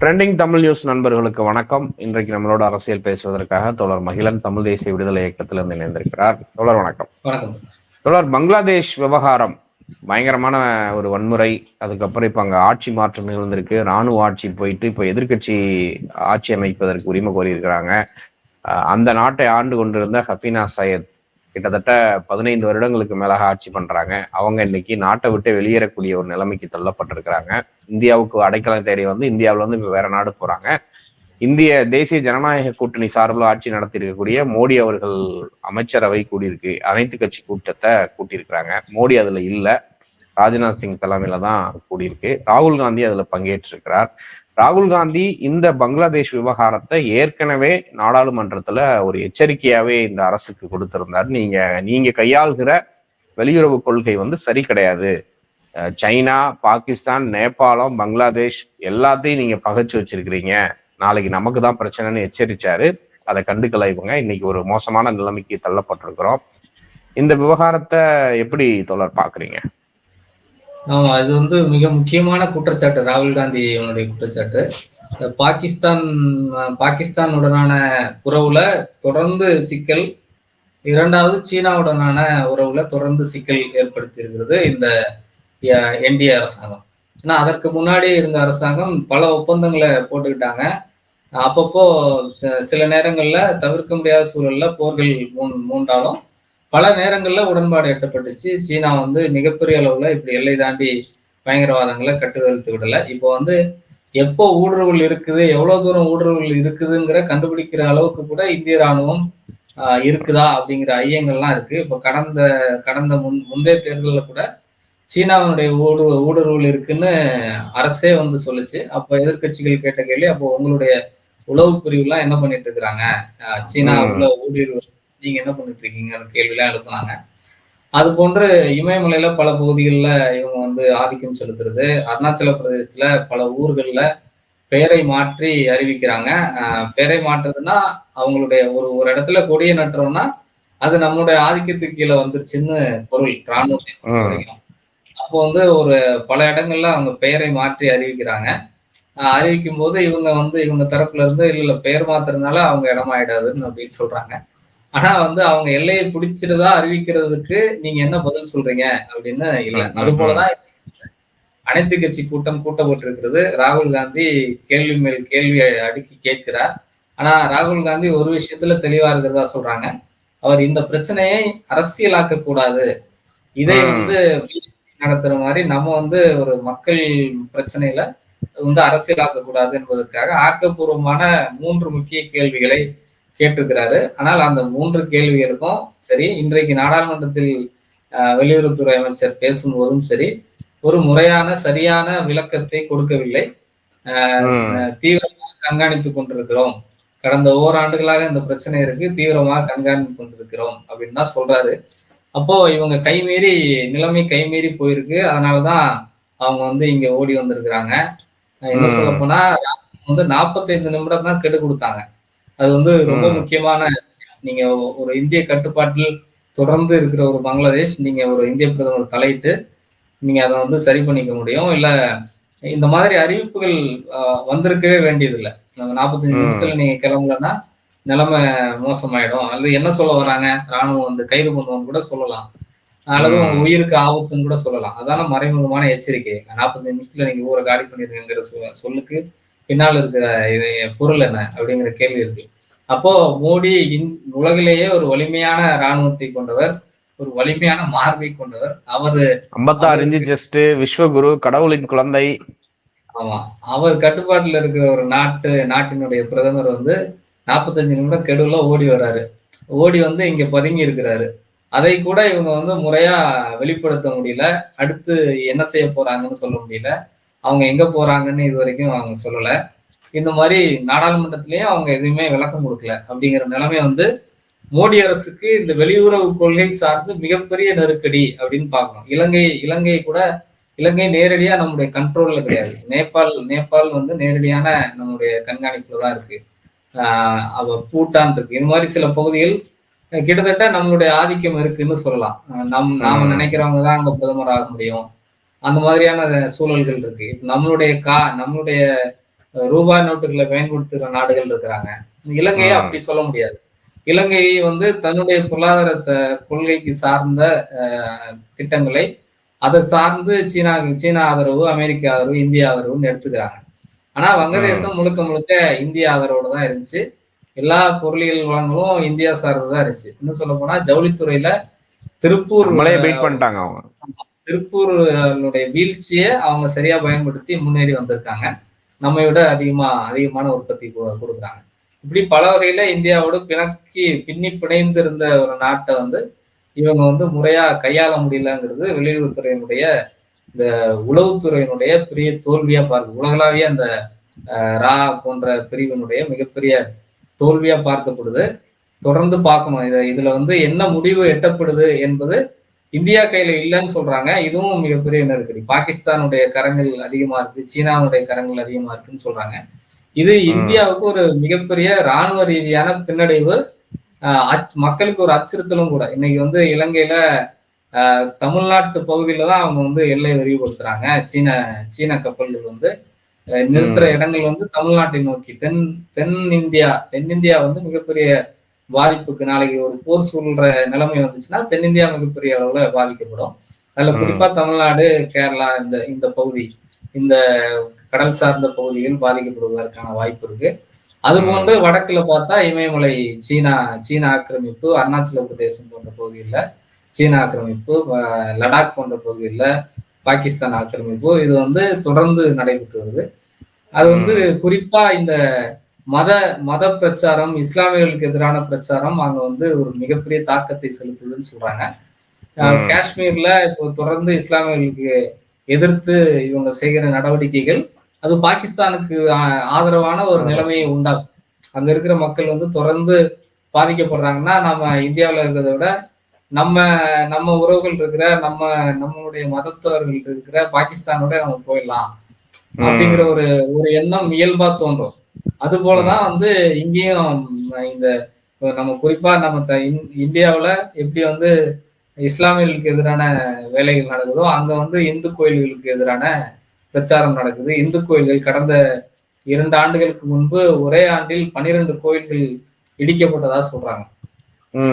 Trending Tamil news நண்பர்களுக்கு வணக்கம். இன்றைக்கு நம்மளோட அரசியல் பேசுவதற்காக தோழர் மகிழன் தமிழ் தேசிய விடுதலை இயக்கத்திலிருந்து இணைந்திருக்கிறார். தோழர் வணக்கம். வணக்கம். தோழர் பங்களாதேஷ் விவகாரம் பயங்கரமான ஒரு வன்முறை. அதுக்கப்புறம் இப்ப அங்க ஆட்சி மாற்றம் நிகழ்ந்திருக்கு. ராணுவ ஆட்சி போயிட்டு இப்ப எதிர்க்கட்சி ஆட்சி அமைப்பதற்கு உரிமை கோரியிருக்கிறாங்க. அந்த நாட்டை ஆண்டு கொண்டிருந்த ஹஃபீனா சையத் கிட்டத்தட்ட பதினைந்து வருடங்களுக்கு மேலாக ஆட்சி பண்றாங்க. அவங்க இன்னைக்கு நாட்டை விட்டு வெளியேறக்கூடிய ஒரு நிலைமைக்கு தள்ளப்பட்டிருக்கிறாங்க. இந்தியாவுக்கு அடைக்கலம் தேடி வந்து இந்தியாவில வந்து இப்போ வேற நாடு போறாங்க. இந்திய தேசிய ஜனநாயக கூட்டணி சார்பில் ஆட்சி நடத்தி இருக்கக்கூடிய மோடி அவர்கள் அமைச்சரவை கூடியிருக்கு. அனைத்து கட்சி கூட்டத்தை கூட்டியிருக்கிறாங்க. மோடி அதுல இல்லை. ராஜ்நாத் சிங் தலைமையில தான் கூடியிருக்கு. ராகுல் காந்தி அதுல பங்கேற்றிருக்கிறார். ராகுல் காந்தி இந்த பங்களாதேஷ் விவகாரத்தை ஏற்கனவே நாடாளுமன்றத்துல ஒரு எச்சரிக்கையாவே இந்த அரசுக்கு கொடுத்திருந்தார். நீங்க நீங்க கையாளுகிற வெளியுறவு கொள்கை வந்து சரி கிடையாது. சைனா பாகிஸ்தான் நேபாளம் பங்களாதேஷ் எல்லாத்தையும் நீங்க பகைச்சு வச்சிருக்கிறீங்க. நாளைக்கு நமக்கு தான் பிரச்சனைன்னு எச்சரிச்சாரு. அதை கண்டுக்கல இவங்க. இன்னைக்கு ஒரு மோசமான நிலைமைக்கு தள்ளப்பட்டிருக்கிறோம். இந்த விவகாரத்தை எப்படி தொடர் பாக்குறீங்க ஆமா இது வந்து மிக முக்கியமான குற்றச்சாட்டு. ராகுல் காந்தி அவனுடைய குற்றச்சாட்டு. பாகிஸ்தான் பாகிஸ்தானுடனான உறவுல தொடர்ந்து சிக்கல் இரண்டாவது சீனாவுடனான உறவுல தொடர்ந்து சிக்கல் ஏற்படுத்தி இருக்கிறது இந்த என்டிஏ அரசாங்கம். ஏன்னா அதற்கு முன்னாடி இருந்த அரசாங்கம் பல ஒப்பந்தங்களை போட்டுக்கிட்டாங்க. அப்பப்போ சில நேரங்கள்ல தவிர்க்க முடியாத சூழல்ல போர்கள் மூன் மூண்டாலும் பல நேரங்கள்ல உடன்பாடு எட்டப்பட்டுச்சு. சீனா வந்து மிகப்பெரிய அளவுல இப்படி எல்லை தாண்டி பயங்கரவாதங்களை கட்டுவெடுத்து விடல. இப்போ வந்து எப்போ ஊடுருவல் இருக்குது எவ்வளவு தூரம் ஊடுருவல் இருக்குதுங்கிற கண்டுபிடிக்கிற அளவுக்கு கூட இந்திய ராணுவம் இருக்குதா அப்படிங்கிற ஐயங்கள்லாம் இருக்கு. இப்போ கடந்த கடந்த முன் முந்தைய தேர்தலில் கூட சீனாவினுடைய ஊடு ஊடுருவல் இருக்குன்னு அரசே வந்து சொல்லுச்சு. அப்போ எதிர்கட்சிகள் கேட்ட கேள்வி அப்போ உங்களுடைய உளவு பிரிவுலாம் என்ன பண்ணிட்டு இருக்கிறாங்க? சீனா உள்ள ஊடுருவல் நீங்க என்ன பண்ணிட்டு இருக்கீங்கன்னு கேள்விலாம் எழுப்புனாங்க அது போன்று இமயமலையில பல பகுதிகளில் இவங்க வந்து ஆதிக்கம் செலுத்துறது அருணாச்சல பிரதேசத்துல பல ஊர்கள்ல பெயரை மாற்றி அறிவிக்கிறாங்க. பெயரை மாற்றுறதுன்னா அவங்களுடைய ஒரு ஒரு இடத்துல கொடியை நட்டுறோம்னா அது நம்மளுடைய ஆதிக்கத்துக்கு கீழே வந்துருச்சுன்னு பொருள் ராணுவத்தின் அப்போ வந்து ஒரு பல இடங்கள்ல அவங்க பெயரை மாற்றி அறிவிக்கிறாங்க. அறிவிக்கும் போது இவங்க வந்து இவங்க தரப்புல இருந்து இல்ல இல்ல பெயர் மாத்துறதுனால அவங்க இடமாயிடாதுன்னு அப்படின்னு சொல்றாங்க. ஆனா வந்து அவங்க எல்லையை பிடிச்சிருதா அறிவிக்கிறதுக்கு நீங்க என்ன பதில் சொல்றீங்க அப்படின்னு இல்ல. அது போலதான் அனைத்து கட்சி கூட்டம் கூட்டப்பட்டிருக்கிறது. ராகுல் காந்தி கேள்வி மேல் கேள்வி அடுக்கி கேட்கிறார். ஆனா ராகுல் காந்தி ஒரு விஷயத்துல தெளிவா இருக்கிறதா சொல்றாங்க. அவர் இந்த பிரச்சனையை அரசியலாக்க கூடாது. இதை வந்து நடத்துற மாதிரி நம்ம வந்து ஒரு மக்கள் பிரச்சனையில வந்து அரசியலாக்க கூடாது என்பதற்காக ஆக்கப்பூர்வமான மூன்று முக்கிய கேள்விகளை கேட்டிருக்கிறாரு. ஆனால் அந்த மூன்று கேள்விகளுக்கும் சரி இன்றைக்கு நாடாளுமன்றத்தில் வெளியுறவுத்துறை அமைச்சர் பேசும்போதும் சரி ஒரு முறையான சரியான விளக்கத்தை கொடுக்கவில்லை. தீவிரமாக கண்காணித்துக் கொண்டிருக்கிறோம். கடந்த ஓராண்டுகளாக இந்த பிரச்சனை இருக்கு தீவிரமாக கண்காணித்து கொண்டிருக்கிறோம் அப்படின்னு தான் சொல்றாரு. அப்போ இவங்க கைமீறி நிலைமை கைமீறி போயிருக்கு. அதனாலதான் அவங்க வந்து இங்க ஓடி வந்திருக்கிறாங்க. என்ன சொல்ல போனா வந்து நாற்பத்தைந்து நிமிடம் தான் கெடு கொடுத்தாங்க. அது வந்து ரொம்ப முக்கியமான நீங்க ஒரு இந்திய கட்டுப்பாட்டில் தொடர்ந்து இருக்கிற ஒரு பங்களாதேஷ் நீங்க ஒரு இந்திய பிரதமர் தலையிட்டு நீங்க அதை வந்து சரி பண்ணிக்க முடியும். இல்ல இந்த மாதிரி அறிவிப்புகள் வந்திருக்கவே வேண்டியதில்லை. நம்ம நாற்பத்தஞ்சு நிமிஷத்துல நீங்க கிளம்பலன்னா நிலைமை மோசமாயிடும். அல்லது என்ன சொல்ல வராங்க? ராணுவம் வந்து கைது பண்ணுவோம்னு கூட சொல்லலாம். அல்லது உங்க உயிருக்கு ஆபத்துன்னு கூட சொல்லலாம். அதான மறைமுகமான எச்சரிக்கை. நாற்பத்தஞ்சு நிமிஷத்துல நீங்க ஊரை காலி பண்ணிருங்கிற சொல்லுக்கு பின்னால் இருக்கிற பொருள் என்ன அப்படிங்கிற கேள்வி இருக்கு. அப்போ மோடி உலகிலேயே ஒரு வலிமையான இராணுவத்தை கொண்டவர் ஒரு வலிமையான மார்பை கொண்டவர். அவரு ஐம்பத்தாறு இன்ச்சு ஜஸ்ட் விஸ்வகுரு கடவுளின் குழந்தை. ஆமா. அவர் கட்டுப்பாட்டுல இருக்கிற ஒரு நாட்டு நாட்டினுடைய பிரதமர் வந்து நாற்பத்தஞ்சு நிமிடம் கெடுவுல ஓடி வர்றாரு. ஓடி வந்து இங்க பதுங்கி இருக்கிறாரு. அதை கூட இவங்க வந்து முறையா வெளிப்படுத்த முடியல. அடுத்து என்ன செய்ய போறாங்கன்னு சொல்ல முடியல. அவங்க எங்க போறாங்கன்னு இது வரைக்கும் அவங்க சொல்லல. இந்த மாதிரி நாடாளுமன்றத்திலயும் அவங்க எதுவுமே விளக்கம் கொடுக்கல. அப்படிங்கிற நிலைமை வந்து மோடி அரசுக்கு இந்த வெளியுறவு கொள்கை சார்ந்து மிகப்பெரிய நெருக்கடி அப்படின்னு பார்க்கணும். இலங்கை இலங்கை கூட இலங்கை நேரடியா நம்முடைய கண்ட்ரோல்ல கிடையாது. நேபாள் நேபாள் வந்து நேரடியான நம்முடைய கண்காணிப்புல தான் இருக்கு அவ பூட்டான் இருக்கு. இது மாதிரி சில பகுதிகள் கிட்டத்தட்ட நம்மளுடைய ஆதிக்கம் இருக்குன்னு சொல்லலாம். நம் நாம நினைக்கிறவங்க தான் அங்க பிரதமர் ஆக முடியும். அந்த மாதிரியான சூழல்கள் இருக்கு. நம்மளுடைய கா நம்மளுடைய ரூபாய் நோட்டுகளை பயன்படுத்துகிற நாடுகள் இருக்கிறாங்க. இலங்கையை. அப்படி சொல்ல முடியாது. இலங்கை வந்து தன்னுடைய பொருளாதார த- கொள்கைக்கு சார்ந்த திட்டங்களை அதை சார்ந்து சீனா சீனா ஆதரவு அமெரிக்க ஆதரவு இந்திய ஆதரவுன்னு எடுத்துக்கிறாங்க. ஆனா வங்கதேசம் முழுக்க முழுக்க இந்திய ஆதரவோட தான் இருந்துச்சு. எல்லா பொருளியல் வளங்களும் இந்தியா சார்ந்ததா இருந்துச்சு. இன்னும் சொல்ல போனா ஜவுளித்துறையில திருப்பூர் நம்மளே பீட் பண்ணிட்டாங்க அவங்க. திருப்பூர் வீழ்ச்சியை அவங்க சரியா பயன்படுத்தி முன்னேறி வந்திருக்காங்க. நம்மை விட அதிகமா அதிகமான உற்பத்தி கொடுக்குறாங்க. இப்படி பல வகையில இந்தியாவோட பிணக்கி பின்னி பிணைந்து இருந்த ஒரு நாட்டை வந்து இவங்க வந்து முறையா கையாள முடியலங்கிறது வெளியுறவுத்துறையினுடைய இந்த உளவுத்துறையினுடைய பெரிய தோல்வியா பார்க்க உலகளாவிய அந்த ரா போன்ற பிரிவினுடைய மிகப்பெரிய தோல்வியா பார்க்கப்படுது. தொடர்ந்து பார்க்கணும். இதை இதுல வந்து என்ன முடிவு எட்டப்படுது என்பது இந்தியா கையில இல்லைன்னு சொல்றாங்க. இதுவும் மிகப்பெரிய நெருக்கடி. பாகிஸ்தானுடைய கரங்கள் அதிகமா இருக்கு சீனாவுடைய கரங்கள் அதிகமா இருக்குன்னு சொல்றாங்க. இது இந்தியாவுக்கு ஒரு மிகப்பெரிய ராணுவ ரீதியான பின்னடைவு. மக்களுக்கு ஒரு அச்சுறுத்தலும் கூட. இன்னைக்கு வந்து இலங்கையில தமிழ்நாட்டு பகுதியில தான் அவங்க வந்து எல்லை விரிவுபடுத்துறாங்க. சீன சீன கப்பல்கள் வந்து நிறுத்துற இடங்கள் வந்து தமிழ்நாட்டை நோக்கி. தென் தென் இந்தியா தென்னிந்தியா வந்து மிகப்பெரிய பாதிப்புக்கு நாளைக்கு ஒரு போர் சூழ்ற நிலைமை வந்துச்சுன்னா தென்னிந்தியா மிகப்பெரிய அளவுல பாதிக்கப்படும். அதுல. குறிப்பா தமிழ்நாடு கேரளா இந்த இந்த பகுதி இந்த கடல் சார்ந்த பகுதிகள் பாதிக்கப்படுவதற்கான வாய்ப்பு இருக்கு. அது போன்று வடக்குல பார்த்தா இமயமலை சீனா சீன ஆக்கிரமிப்பு அருணாச்சல பிரதேசம் போன்ற பகுதிகளில் சீன ஆக்கிரமிப்பு லடாக் போன்ற பகுதிகளில் பாகிஸ்தான் ஆக்கிரமிப்பு இது வந்து தொடர்ந்து நடைபெற்று வருது. அது வந்து குறிப்பா இந்த மத மத பிரச்சாரம் இஸ்லாமியர்களுக்கு எதிரான பிரச்சாரம் அங்க வந்து ஒரு மிகப்பெரிய தாக்கத்தை செலுத்துதுன்னு சொல்றாங்க. காஷ்மீர்ல இப்போ தொடர்ந்து இஸ்லாமியர்களுக்கு எதிர்த்து இவங்க செய்கிற நடவடிக்கைகள் அது பாகிஸ்தானுக்கு ஆதரவான ஒரு நிலைமையை உண்டாக்கும். அங்க இருக்கிற மக்கள் வந்து தொடர்ந்து பாதிக்கப்படுறாங்கன்னா நம்ம இந்தியாவுல இருக்கிறத விட நம்ம நம்ம உறவுகள் இருக்கிற நம்ம நம்மளுடைய மதத்தவர்கள் இருக்கிற பாகிஸ்தானோட நம்ம போயிடலாம். அப்படிங்கிற ஒரு ஒரு எண்ணம் இயல்பா தோன்றும். அது போலதான் வந்து இங்கேயும் இந்த நம்ம குறிப்பா நம்ம இந்தியாவுல எப்படி வந்து இஸ்லாமியர்களுக்கு எதிரான வேலைகள் நடக்குதோ அங்க வந்து இந்து கோயில்களுக்கு எதிரான பிரச்சாரம் நடக்குது. இந்து கோயில்கள் கடந்த இரண்டு ஆண்டுகளுக்கு முன்பு ஒரே ஆண்டில் பனிரெண்டு கோயில்கள் இடிக்கப்பட்டதா சொல்றாங்க.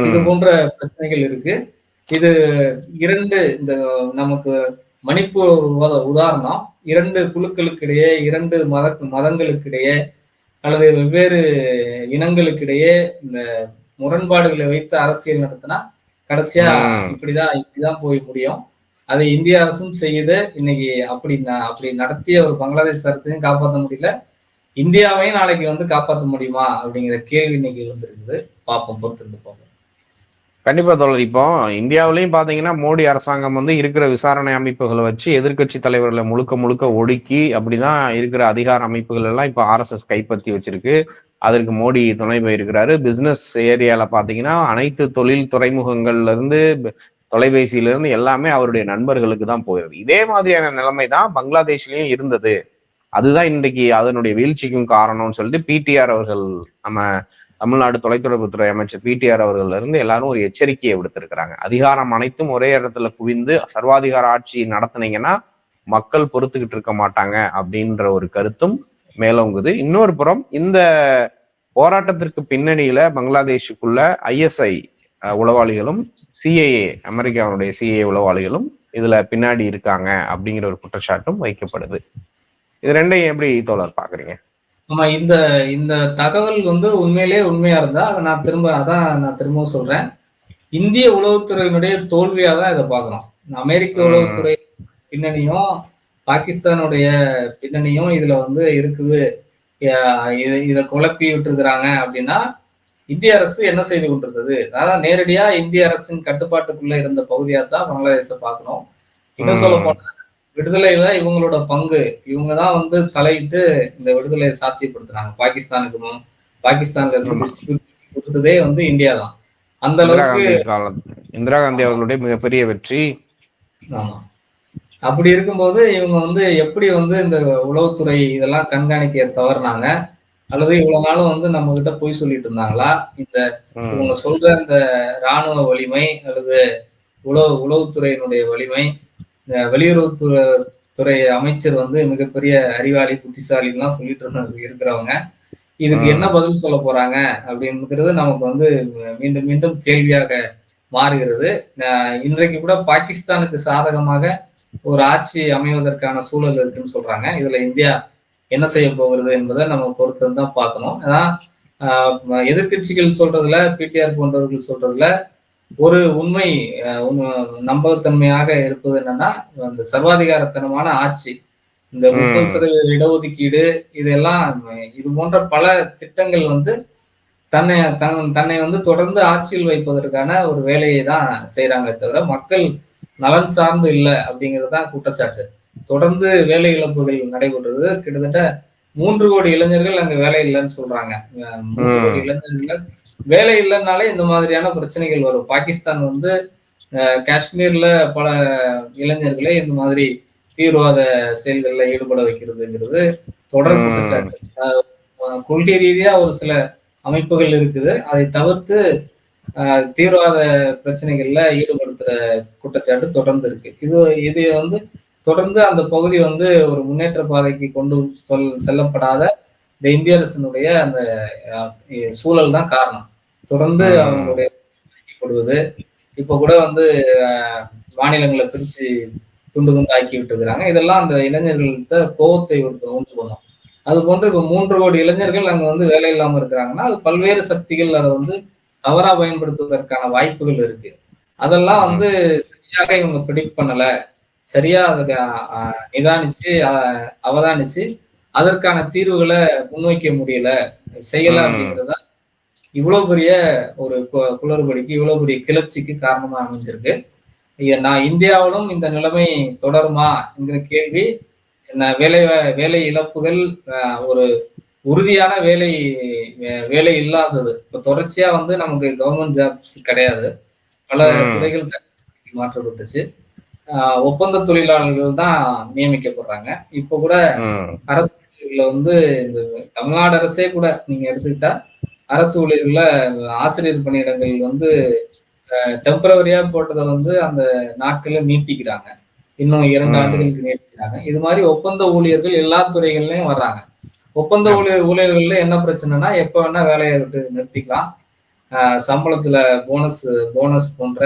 இது போன்ற பிரச்சனைகள் இருக்கு. இது இரண்டு இந்த நமக்கு மணிப்பூர் உதாரணம் இரண்டு குழுக்களுக்கிடையே இரண்டு மத மதங்களுக்கிடையே அல்லது வெவ்வேறு இனங்களுக்கிடையே இந்த முரண்பாடுகளை வைத்து அரசியல் நடத்தினா கடைசியா. இப்படிதான் இப்படிதான் போய் முடியும். அதை இந்திய அரசும் செய்யுது. இன்னைக்கு அப்படி அப்படி நடத்திய ஒரு பங்களாதேஷ் அரசையும் காப்பாற்ற முடியல. இந்தியாவையும் நாளைக்கு வந்து காப்பாற்ற முடியுமா அப்படிங்கிற கேள்வி இன்னைக்கு வந்திருக்குது பார்ப்போம் பொறுத்திருந்து பார்ப்போம். கண்டிப்பா தோழர். இப்போ இந்தியாவிலையும் பாத்தீங்கன்னா மோடி அரசாங்கம் வந்து இருக்கிற விசாரணை அமைப்புகளை வச்சு எதிர்க்கட்சி தலைவர்களை முழுக்க முழுக்க ஒடுக்கி அப்படிதான் இருக்கிற அதிகார அமைப்புகள் எல்லாம் இப்ப ஆர்எஸ்எஸ் கைப்பற்றி வச்சிருக்கு. அதற்கு மோடி துணை போயிருக்கிறாரு. பிசினஸ் ஏரியால பாத்தீங்கன்னா அனைத்து தொழில் துறைமுகங்கள்ல இருந்து தொலைபேசியில இருந்து எல்லாமே அவருடைய நண்பர்களுக்கு தான் போயிருது. இதே மாதிரியான நிலைமை தான் பங்களாதேஷ்லயும் இருந்தது. அதுதான் இன்றைக்கு அதனுடைய வீழ்ச்சிக்கும் காரணம்னு சொல்லிட்டு பிடிஆர் அவர்கள் நம்ம தமிழ்நாடு தொலைத்தொடர்புத்துறை அமைச்சர் பிடிஆர் அவர்கள் இருந்து எல்லாரும் ஒரு எச்சரிக்கையை விடுத்திருக்கிறாங்க. அதிகாரம் அனைத்தும் ஒரே இடத்துல குவிந்து சர்வாதிகார ஆட்சி நடத்துனீங்கன்னா மக்கள் பொறுத்துக்கிட்டு இருக்க மாட்டாங்க அப்படின்ற ஒரு கருத்தும் மேலோங்குது. இன்னொரு புறம் இந்த போராட்டத்திற்கு பின்னணியில பங்களாதேஷுக்குள்ள ஐஎஸ்ஐ உளவாளிகளும் சிஏஏ அமெரிக்காவுடைய சிஏஏ உளவாளிகளும் இதுல பின்னாடி இருக்காங்க அப்படிங்கிற ஒரு குற்றச்சாட்டும் வைக்கப்படுது. இது ரெண்டையும் எப்படி தோழர் பாக்குறீங்க ஆமா இந்த இந்த தகவல் வந்து உண்மையிலே உண்மையா இருந்தா அதை நான் திரும்ப அதான் நான் திரும்பவும் சொல்றேன். இந்திய உளவுத்துறையினுடைய தோல்வியா தான் இதை பார்க்கணும். அமெரிக்க. உளவுத்துறை பின்னணியும் பாகிஸ்தானுடைய பின்னணியும் இதுல வந்து இருக்குது. இது குழப்பி விட்டுருக்குறாங்க அப்படின்னா இந்திய அரசு என்ன செய்து கொண்டிருந்தது? அதாவது நேரடியா இந்திய அரசின் கட்டுப்பாட்டுக்குள்ள இருந்த பகுதியா தான் பங்களாதேஷை பார்க்கணும். இன்னும் சொல்ல போனா விடுதலையில இவங்களோட பங்கு. இவங்க தான் வந்து தலையிட்டு இந்த விடுதலையை சாத்தியப்படுத்துறாங்க. பாகிஸ்தானுக்கு பாகிஸ்தான்ல கொடுத்ததே வந்து இந்தியா தான் அந்த அளவுக்கு இந்திரா காந்தி அவர்களுடைய மிகப்பெரிய வெற்றி. ஆமா. அப்படி இருக்கும்போது இவங்க வந்து எப்படி வந்து இந்த உளவுத்துறை இதெல்லாம் கண்காணிக்க தவறுனாங்க? அல்லது இவ்வளவு நாளும் வந்து நம்ம கிட்ட போய் சொல்லிட்டு இருந்தாங்களா? இந்த இவங்க சொல்ற இந்த ராணுவ வலிமை அல்லது உளவு உளவுத்துறையினுடைய வலிமை வெளியுறவுத்துறை துறை அமைச்சர் வந்து மிகப்பெரிய அறிவாளி புத்திசாலிலாம் சொல்லிட்டு இருந்த இருக்கிறவங்க. இதுக்கு. என்ன பதில் சொல்ல போறாங்க அப்படிங்கிறது நமக்கு வந்து மீண்டும் மீண்டும் கேள்வியாக மாறுகிறது. இன்றைக்கு கூட பாகிஸ்தானுக்கு சாதகமாக ஒரு ஆட்சி அமைவதற்கான சூழல் இருக்குன்னு சொல்றாங்க. இதுல இந்தியா என்ன செய்ய போகிறது என்பதை நம்ம பொறுத்து தான் பார்க்கணும். ஏன்னா ஆஹ் எதிர்க்கட்சிகள் சொல்றதுல பிடிஆர் போன்றவர்கள் சொல்றதுல ஒரு உண்மை நம்பகத்தன்மையாக இருப்பது என்னன்னா அந்த சர்வாதிகாரத்தனமான ஆட்சி இந்த. முப்பது சதவீத இடஒதுக்கீடு இதெல்லாம் இது போன்ற பல திட்டங்கள் வந்து தன்னை தன் தன்னை வந்து தொடர்ந்து ஆட்சியில் வைப்பதற்கான ஒரு வேலையை தான் செய்யறாங்களே தவிர மக்கள் நலன் சார்ந்து இல்லை அப்படிங்கிறது தான் குற்றச்சாட்டு தொடர்ந்து வேலை இழப்புகள் நடைபெறுறது கிட்டத்தட்ட மூன்று கோடி இளைஞர்கள் அங்க வேலை இல்லைன்னு சொல்றாங்க மூன்று. கோடி இளைஞர்கள் வேலை இல்லைன்னாலே இந்த மாதிரியான பிரச்சனைகள் வரும். பாகிஸ்தான் வந்து காஷ்மீர்ல பல இளைஞர்களை இந்த மாதிரி தீவிரவாத செயல்கள்ல ஈடுபட வைக்கிறதுங்கிறது தொடர். குற்றச்சாட்டு. கொள்கை ரீதியா ஒரு சில அமைப்புகள் இருக்குது. அதை தவிர்த்து தீவிரவாத பிரச்சனைகள்ல ஈடுபடுத்துற குற்றச்சாட்டு தொடர்ந்து இருக்கு. இது இது வந்து தொடர்ந்து அந்த பகுதி வந்து ஒரு முன்னேற்ற பாதைக்கு கொண்டு சொல் செல்லப்படாத இந்த இந்திய அரசினுடைய அந்த சூழல் தான் காரணம். தொடர்ந்து. அவங்களுடைய கொடுவது இப்ப கூட வந்து மாநிலங்களை பிரிச்சு துண்டு துண்டு ஆக்கி விட்டுருக்காங்க இதெல்லாம் அந்த இளைஞர்கள்ட்ட கோபத்தை உண்டு பண்ணும். அது போன்று இப்ப மூன்று கோடி இளைஞர்கள் அங்க வந்து வேலை இல்லாம இருக்கிறாங்கன்னா அது பல்வேறு சக்திகள் அதை வந்து தவறா பயன்படுத்துவதற்கான வாய்ப்புகள் இருக்கு. அதெல்லாம் வந்து சரியாக இவங்க ப்ரிடிக்ட் பண்ணல. சரியா அஹ், நிதானிச்சு அவதானிச்சு அதற்கான தீர்வுகளை முன்வைக்க முடியல. செய்யல ம். அப்படிங்கிறத இவ்வளவு பெரிய ஒரு குளறுபடிக்கு இவ்வளவு பெரிய கிளர்ச்சிக்கு காரணமா அமைஞ்சிருக்கு. நான் இந்தியாவிலும் இந்த நிலைமை தொடருமா என்கிற கேள்வி என்ன வேலை வேலை இழப்புகள் ஒரு உறுதியான வேலை வேலை இல்லாதது. இப்ப தொடர்ச்சியா வந்து நமக்கு கவர்மெண்ட் ஜாப்ஸ் கிடையாது. பல. துறைகள் மாற்றப்பட்டுச்சு. ஒப்பந்த தொழிலாளர்கள் தான் நியமிக்கப்படுறாங்க இப்ப கூட. அரசு ஊழியர்கள்ல வந்து இந்த தமிழ்நாடு அரசே கூட நீங்க எடுத்துக்கிட்டா அரசு ஊழியர்கள்ல ஆசிரியர் பணியிடங்கள் வந்து டெம்பரவரியா போட்டதை வந்து அந்த நாட்களை நீட்டிக்கிறாங்க இன்னும் இரண்டு. ஆண்டுகளுக்கு நீட்டிக்கிறாங்க இது மாதிரி ஒப்பந்த ஊழியர்கள் எல்லா துறைகள்லயும் வர்றாங்க ஒப்பந்த. ஊழியர் ஊழியர்கள்ல என்ன பிரச்சனைனா எப்ப வேணா வேலையை விட்டு நிறுத்திக்கலாம் சம்பளத்துல போனஸ் போனஸ் போன்ற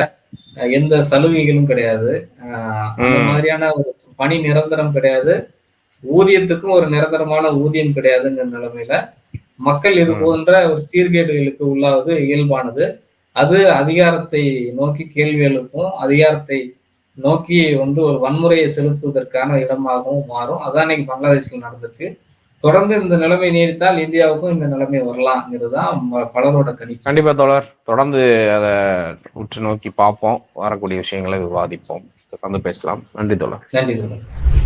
எந்த சலுகைகளும் கிடையாது. ஆஹ் அந்த. மாதிரியான ஒரு பணி நிரந்தரம் கிடையாது. ஊதியத்துக்கும் ஒரு நிரந்தரமான ஊதியம் கிடையாதுங்கிற நிலைமையில மக்கள் இது. போன்ற ஒரு சீர்கேடுகளுக்கு உள்ளாவது இயல்பானது. அது அதிகாரத்தை நோக்கி கேள்வி எழுப்பும். அதிகாரத்தை நோக்கி வந்து ஒரு வன்முறையை செலுத்துவதற்கான இடமாகவும் மாறும். அதான் இன்னைக்கு பங்களாதேஷ்ல நடந்திருக்கு. தொடர்ந்து இந்த நிலைமை நீடித்தால் இந்தியாவுக்கும் இந்த நிலைமை வரலாம்ங்கிறது தான் பலரோட கணிப்பு. கண்டிப்பா தோழர். தொடர்ந்து அதை உற்று நோக்கி பார்ப்போம். வரக்கூடிய விஷயங்களை விவாதிப்போம். தொடர்ந்து பேசலாம். நன்றி தோழர். நன்றி தோழர்.